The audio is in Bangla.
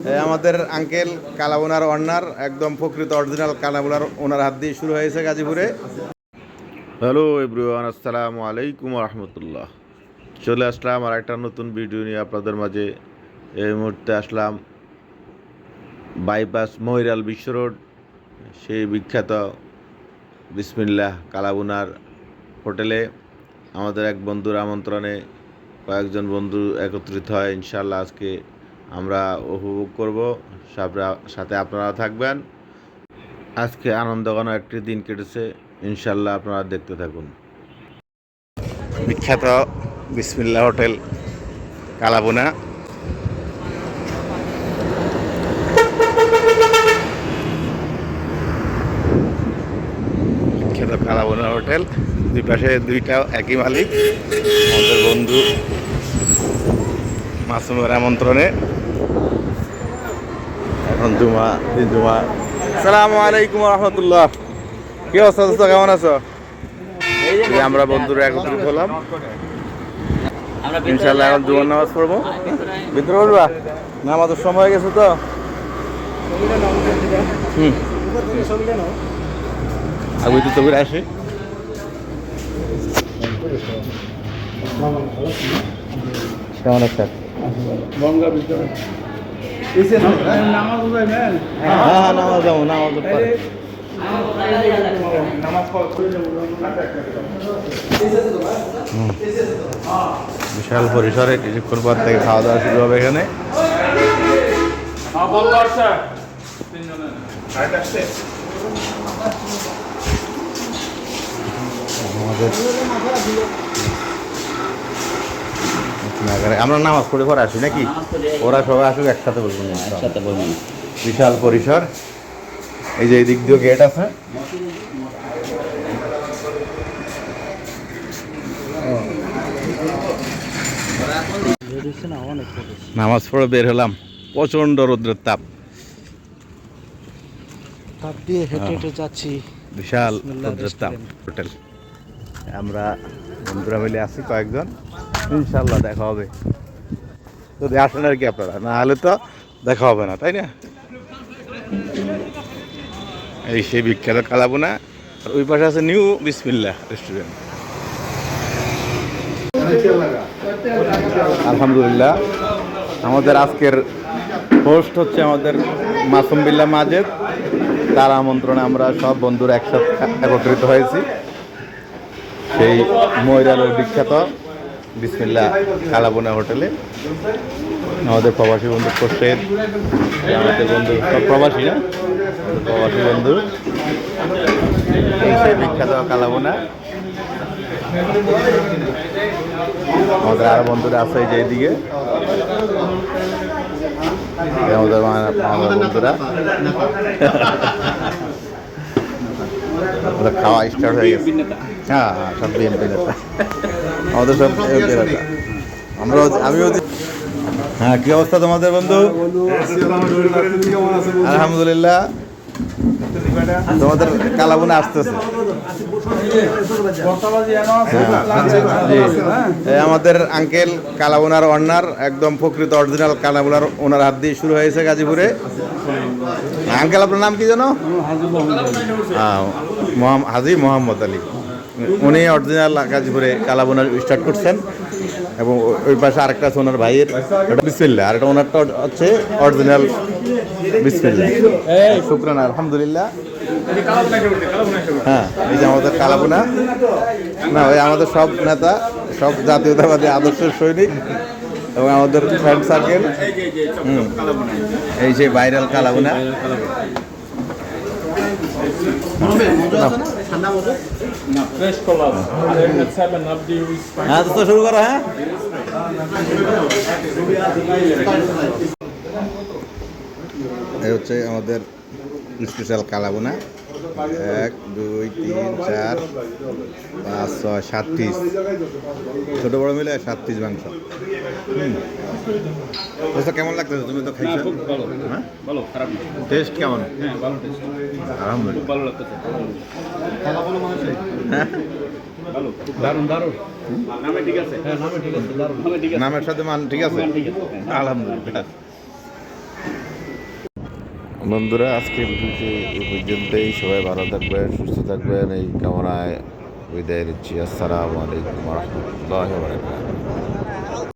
আমাদের আঙ্কেল কালাবোনার অন্যার একদম প্রকৃত অরিজিনাল কালাবোনার ওনার হাত দিয়ে শুরু হয়েছে গাজীপুরে। হ্যালো এভরিওয়ান আসসালামু আলাইকুম রহমতুল্লাহ চলে আসলাম আর একটা নতুন ভিডিও নিয়ে আপনাদের মাঝে। এই মুহূর্তে আসলাম বাইপাস মহিরাল বিশ্ব রোড, সেই বিখ্যাত বিসমিল্লাহ কালাবুনার হোটেলে। আমাদের এক বন্ধুর আমন্ত্রণে কয়েকজন বন্ধু একত্রিত হয় ইনশাল্লাহ আজকে আমরা উপভোগ করব। সাথে আপনারা থাকবেন। আজকে আনন্দঘন একটি দিন কেটেছে। ইনশাল্লাহ আপনারা দেখতে থাকুন। বিখ্যাত বিসমিল্লা হোটেল, কালাবুনা। বিখ্যাত কালাবুনা হোটেল, দুই পাশে দুইটা একই মালিক। আমাদের বন্ধু মাসুমের আমন্ত্রণে। জুমা দিন জুমা সালামু আলাইকুম রহমতুল্লাহ। কি অবস্থা দোস্ত কেমন আছো? আমরা বন্ধুরা একত্রিত হলাম। ইনশাল্লাহ এখন জুমার নামাজ পড়ব। ভিতরে বলবা নামাজের সময় হয়ে গেছে তো? হুম। আগে তো তবে আসে। কেমন হ্যাঁ হ্যাঁ। নামাজ যাব নামাজ বিশাল পরিসরে কিছুক্ষণ পর থেকে খাওয়া দাওয়া শুরু হবে এখানে। আমাদের আমরা নামাজ পড়ে পরে আসি নাকি? ওরা সবাই আসুক একসাথে বলব একসাথে বিশাল পরিসর। এই যে এই দিক দিয়ে গেট আছে। নামাজ পড়ে বের হলাম। প্রচণ্ড রৌদ্রের তাপ। তাপ দিয়ে হেঁটে হেঁটে যাচ্ছি। বিশাল রৌদ্রের তাপ। হোটেল। আমরা বন্ধুরা মিলে আছি কয়েকজন। ইনশাল্লাহ দেখা হবে। যদি আসেন আর কি আপনারা, না হলে তো দেখা হবে না, তাই না? এই সেই বিখ্যাত কালাবোনা, আর ওই পাশে আছে নিউ বিসমিল্লা রেস্টুরেন্ট আলহামদুলিল্লাহ, আমাদের আজকের হোস্ট হচ্ছে আমাদের মাসুম বিল্লা মাজেদ। তার আমন্ত্রণে আমরা সব বন্ধুরা একসাথে একত্রিত হয়েছি। সেই ময়রালের বিখ্যাত বিসমিল্লা কালাবোনা হোটেলে। আমাদের প্রবাসী বন্ধু কোশের আমাদের বন্ধু, সব প্রবাসী না? প্রবাসী বন্ধু। বিখ্যাত কালাবোনা আমাদের আরও বন্ধুরা আছে যে আমাদের আমাদের বন্ধুরা। খাওয়া স্টার্ট হয়ে গেছে। হ্যাঁ হ্যাঁ সব বিএনপি নেতা। আমাদের সব নেতা আমিও হ্যাঁ কি অবস্থা তোমাদের বন্ধু? আলহামদুলিল্লাহ। তোমাদের কালাবুনা আসতেছে। জি। আমাদের আঙ্কেল কালাবোনার অন্যার একদম প্রকৃত অরিজিনাল কালাবোনার ওনার হাত দিয়ে শুরু হয়েছে গাজীপুরে। আঙ্কেল আপনার নাম কি জানো হ্যাঁ, হাজি মোহাম্মদ আলী। উনি অরিজিনাল গাজীপুরে কালাবোনার স্টার্ট করছেন এবং ওই পাশে আরেকটা আছে ওনার ভাইয়ের ওটা বিসমিল্লা আর এটা ওনারটা হচ্ছে অরিজিনাল বিসমিল্লা শুক্রান আলহামদুলিল্লাহ। হ্যাঁ এই যে আমাদের কালাবোনা না ওই আমাদের সব নেতা সব জাতীয়তাবাদী আদর্শের সৈনিক এবং আমাদের ফ্রেন্ড সার্কেল হুম এই যে ভাইরাল কালাবোনা হ্যাঁ তো শুরু করো হ্যাঁ। এই হচ্ছে আমাদের স্পেশাল কালাবোনা। এক দুই তিন চার পাঁচ ছয় সাত পিস ছোট বড় মিলে সাত পিস মাংস। দোস্ত কেমন লাগতেছে? তুমি তো খাইছো। হ্যাঁ? ভালো খারাপ টেস্ট কেমন? হ্যাঁ ভালো টেস্ট। আলহামদুলিল্লাহ। ভালো লাগতেছে। হ্যাঁ? নামের সাথে মান ঠিক আছে। আলহামদুলিল্লাহ। বন্ধুরা আজকে ভিডিওটি এই পর্যন্তই। সবাই ভালো থাকবেন, সুস্থ থাকবেন। এই কামনায় বিদায় নিচ্ছি। আসসালামু আলাইকুম রহমতুল্লাহ